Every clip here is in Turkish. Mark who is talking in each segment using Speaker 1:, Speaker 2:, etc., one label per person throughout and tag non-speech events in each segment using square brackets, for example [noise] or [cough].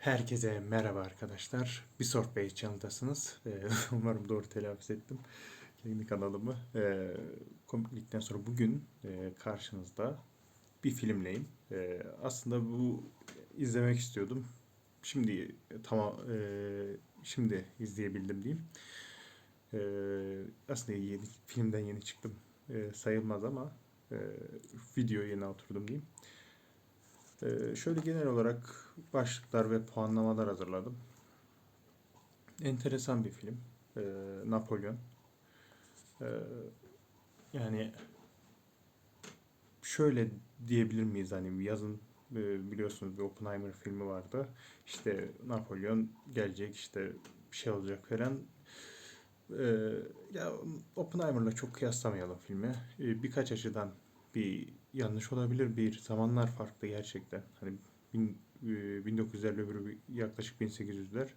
Speaker 1: Herkese merhaba arkadaşlar. Bir Sort Bey channel'dasınız. Ee, [laughs] Umarım doğru telaffuz ettim. Kendi kanalımı. Ee, komiklikten sonra bugün e, karşınızda bir filmleyim. Ee, aslında bu izlemek istiyordum. Şimdi e, tamam e, şimdi izleyebildim diyeyim. Ee, aslında yeni, filmden yeni çıktım e, sayılmaz ama e, videoya yeni oturdum diyeyim. Ee, şöyle genel olarak başlıklar ve puanlamalar hazırladım. Enteresan bir film. Ee, Napolyon. Ee, yani şöyle diyebilir miyiz hani yazın e, biliyorsunuz bir Oppenheimer filmi vardı. İşte Napolyon gelecek işte bir şey olacak falan. Ee, ya Oppenheimer'la çok kıyaslamayalım filmi. Ee, birkaç açıdan bir yanlış olabilir. Bir zamanlar farklı gerçekten. Hani bin, e, 1900'lerle öbürü yaklaşık 1800'ler.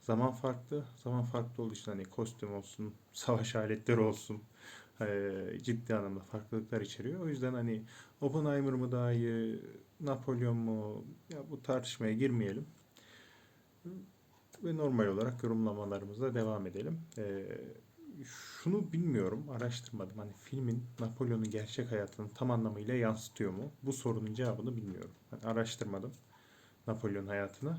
Speaker 1: Zaman farklı. Zaman farklı olduğu için hani kostüm olsun, [laughs] savaş aletleri olsun e, ciddi anlamda farklılıklar içeriyor. O yüzden hani Oppenheimer mı daha iyi, Napolyon mu ya bu tartışmaya girmeyelim. Ve normal olarak yorumlamalarımıza devam edelim. Ee, şunu bilmiyorum, araştırmadım. Hani filmin Napolyon'un gerçek hayatını tam anlamıyla yansıtıyor mu? Bu sorunun cevabını bilmiyorum. Hani araştırmadım Napolyon hayatını.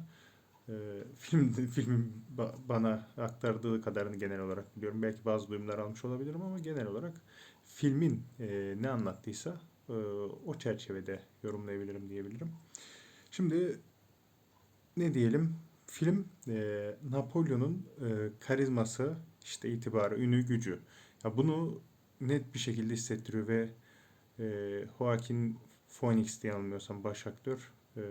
Speaker 1: Ee, film [laughs] filmin ba- bana aktardığı kadarını genel olarak biliyorum. Belki bazı duyumlar almış olabilirim ama genel olarak filmin e, ne anlattıysa e, o çerçevede yorumlayabilirim diyebilirim. Şimdi ne diyelim? Film e, Napolyon'un e, karizması, işte itibarı, ünü, gücü. Ya bunu net bir şekilde hissettiriyor ve e, Joaquin Phoenix diye anılmıyorsam baş aktör. E,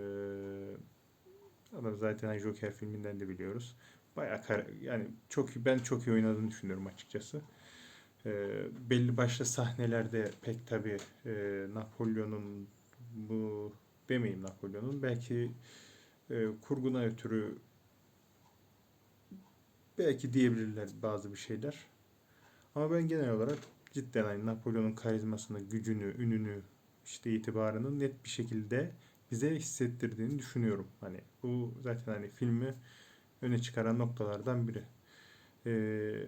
Speaker 1: adam zaten Joker filminden de biliyoruz. Bayağı kar- yani çok ben çok iyi oynadığını düşünüyorum açıkçası. E, belli başlı sahnelerde pek tabii e, Napolyon'un bu demeyeyim Napolyon'un belki e, kurguna ötürü belki diyebilirler bazı bir şeyler. Ama ben genel olarak cidden hani Napolyon'un karizmasını, gücünü, ününü, işte itibarını net bir şekilde bize hissettirdiğini düşünüyorum. Hani bu zaten hani filmi öne çıkaran noktalardan biri. Ee,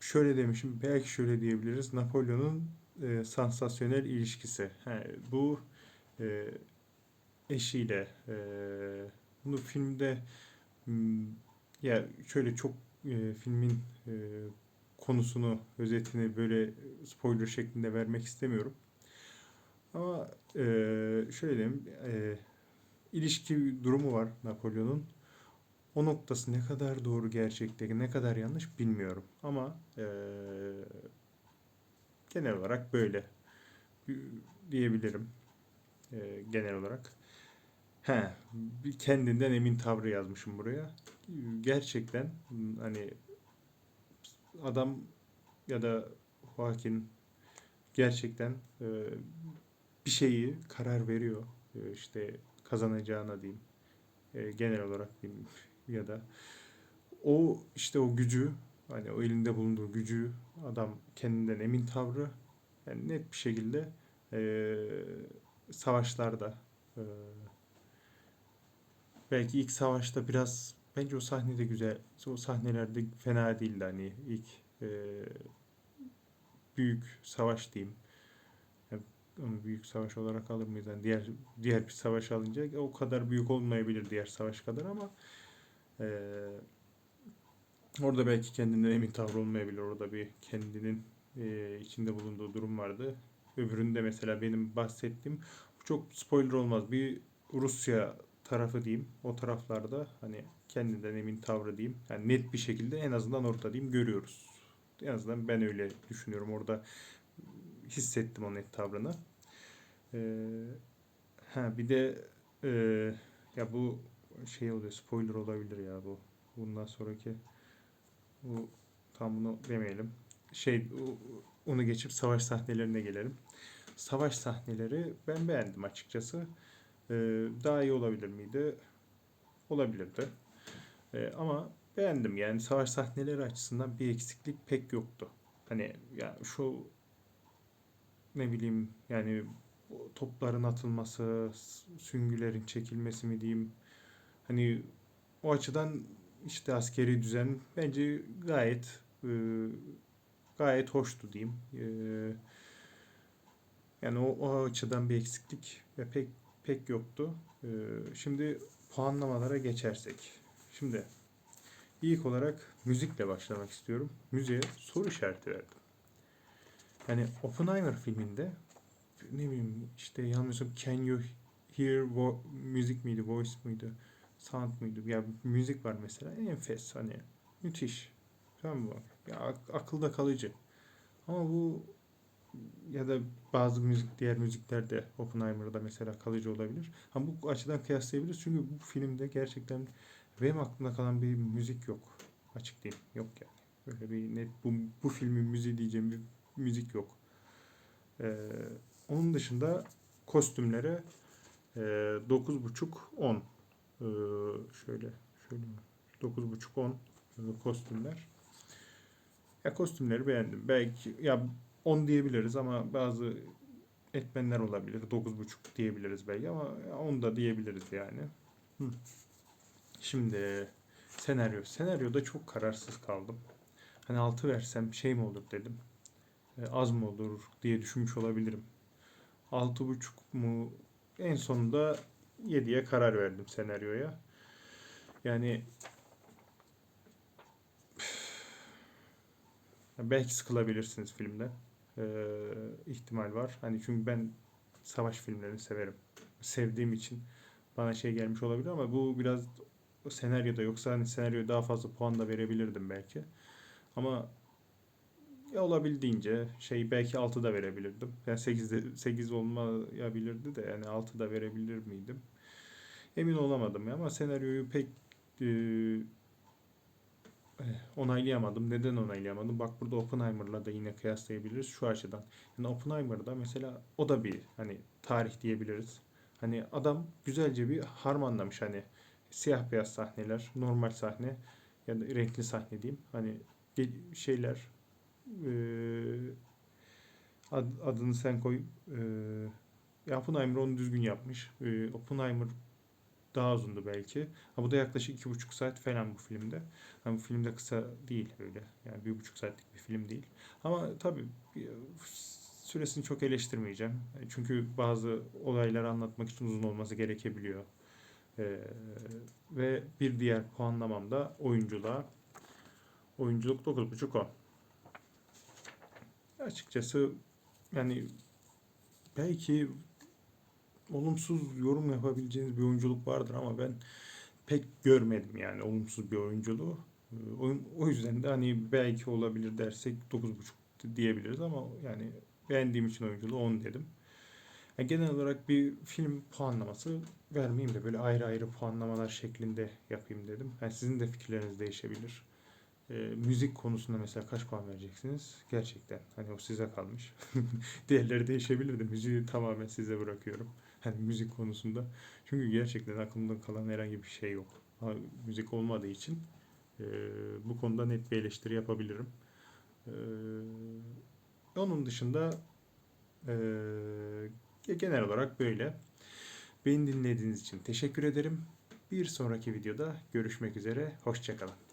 Speaker 1: şöyle demişim, belki şöyle diyebiliriz. Napolyon'un e, sansasyonel ilişkisi. Ha, bu e, eşiyle e, bunu filmde ya şöyle çok e, filmin e, konusunu, özetini böyle spoiler şeklinde vermek istemiyorum. Ama e, şöyle e, ilişki durumu var Napolyon'un. O noktası ne kadar doğru gerçekte, ne kadar yanlış bilmiyorum. Ama e, genel olarak böyle diyebilirim. E, genel olarak. He, kendinden emin tavrı yazmışım buraya. Gerçekten hani adam ya da Joaquin gerçekten e, bir şeyi karar veriyor. E, işte kazanacağına diyeyim. E, genel olarak diyeyim ya da o işte o gücü hani o elinde bulunduğu gücü adam kendinden emin tavrı yani net bir şekilde e, savaşlarda e, belki ilk savaşta biraz bence o sahne de güzel o sahnelerde fena değildi hani ilk e, büyük savaş diyeyim Yani büyük savaş olarak alır mıyız? Yani diğer diğer bir savaş alınca o kadar büyük olmayabilir diğer savaş kadar ama e, orada belki kendinden emin tavrı olmayabilir. Orada bir kendinin e, içinde bulunduğu durum vardı. Öbüründe mesela benim bahsettiğim çok spoiler olmaz. Bir Rusya tarafı diyeyim. O taraflarda hani kendinden emin tavrı diyeyim. Yani net bir şekilde en azından orada diyeyim görüyoruz. En azından ben öyle düşünüyorum. Orada hissettim o net tavrını. Ee, ha bir de e, ya bu şey oluyor spoiler olabilir ya bu. Bundan sonraki bu tam bunu demeyelim. Şey onu geçip savaş sahnelerine gelelim. Savaş sahneleri ben beğendim açıkçası. Ee, daha iyi olabilir miydi? Olabilirdi. Ee, ama beğendim yani savaş sahneleri açısından bir eksiklik pek yoktu. Hani ya şu ne bileyim yani topların atılması, süngülerin çekilmesi mi diyeyim. Hani o açıdan işte askeri düzen bence gayet e, gayet hoştu diyeyim. E, yani o, o açıdan bir eksiklik ve pek pek yoktu. E, şimdi puanlamalara geçersek. Şimdi ilk olarak müzikle başlamak istiyorum. Müziğe soru işareti verdim. Yani Oppenheimer filminde ne bileyim işte yanlışım Can You Hear vo- müzik miydi, voice muydu, sound muydu? Ya müzik var mesela enfes hani müthiş. Tamam mı? Ya ak- akılda kalıcı. Ama bu ya da bazı müzik diğer müzikler de Oppenheimer'da mesela kalıcı olabilir. Ama bu açıdan kıyaslayabiliriz. Çünkü bu filmde gerçekten benim aklımda kalan bir müzik yok. Açık değil. Yok yani. Böyle bir net bu, bu filmin müziği diyeceğim bir müzik yok. Ee, onun dışında kostümlere e, 9.5 10 ee, şöyle şöyle 9.5 10 kostümler. Ya kostümleri beğendim. Belki ya 10 diyebiliriz ama bazı etmenler olabilir. 9.5 diyebiliriz belki ama 10 da diyebiliriz yani. Hı. Şimdi senaryo. Senaryoda çok kararsız kaldım. Hani 6 versem şey mi olur dedim. E, az mı olur diye düşünmüş olabilirim. 6.5 mu? En sonunda 7'ye karar verdim senaryoya. Yani belki sıkılabilirsiniz filmden. Ee, ihtimal var. Hani çünkü ben savaş filmlerini severim. Sevdiğim için bana şey gelmiş olabilir ama bu biraz senaryoda yoksa hani senaryoya daha fazla puan da verebilirdim belki. Ama ya olabildiğince şey belki 6 da verebilirdim. Yani 8'de 8 olmayabilirdi de yani 6 da verebilir miydim? Emin olamadım ama senaryoyu pek e, onaylayamadım. Neden onaylayamadım? Bak burada Oppenheimer'la da yine kıyaslayabiliriz şu açıdan. Yani Oppenheimer'da mesela o da bir hani tarih diyebiliriz. Hani adam güzelce bir harmanlamış hani siyah beyaz sahneler, normal sahne ya da renkli sahne diyeyim. Hani şeyler e, ad- adını sen koy. E, Oppenheimer onu düzgün yapmış. E, Oppenheimer daha uzundu belki. Ha, bu da yaklaşık iki buçuk saat falan bu filmde. Hani bu filmde kısa değil öyle. Yani bir buçuk saatlik bir film değil. Ama tabii süresini çok eleştirmeyeceğim. Çünkü bazı olayları anlatmak için uzun olması gerekebiliyor. Ee, ve bir diğer puanlamam da oyunculuğa. Oyunculuk 9.5 10. Açıkçası yani belki olumsuz yorum yapabileceğiniz bir oyunculuk vardır ama ben pek görmedim yani olumsuz bir oyunculuğu. Ee, O, yüzden de hani belki olabilir dersek 9.5 diyebiliriz ama yani beğendiğim için oyunculuğu 10 dedim. Yani genel olarak bir film puanlaması vermeyeyim de böyle ayrı ayrı puanlamalar şeklinde yapayım dedim. Yani sizin de fikirleriniz değişebilir. Ee, müzik konusunda mesela kaç puan vereceksiniz? Gerçekten hani o size kalmış. [laughs] Diğerleri değişebilir de müziği tamamen size bırakıyorum. Hani müzik konusunda. Çünkü gerçekten aklımda kalan herhangi bir şey yok. Ha, müzik olmadığı için e, bu konuda net bir eleştiri yapabilirim. E, onun dışında e, genel olarak böyle. Beni dinlediğiniz için teşekkür ederim. Bir sonraki videoda görüşmek üzere. Hoşçakalın.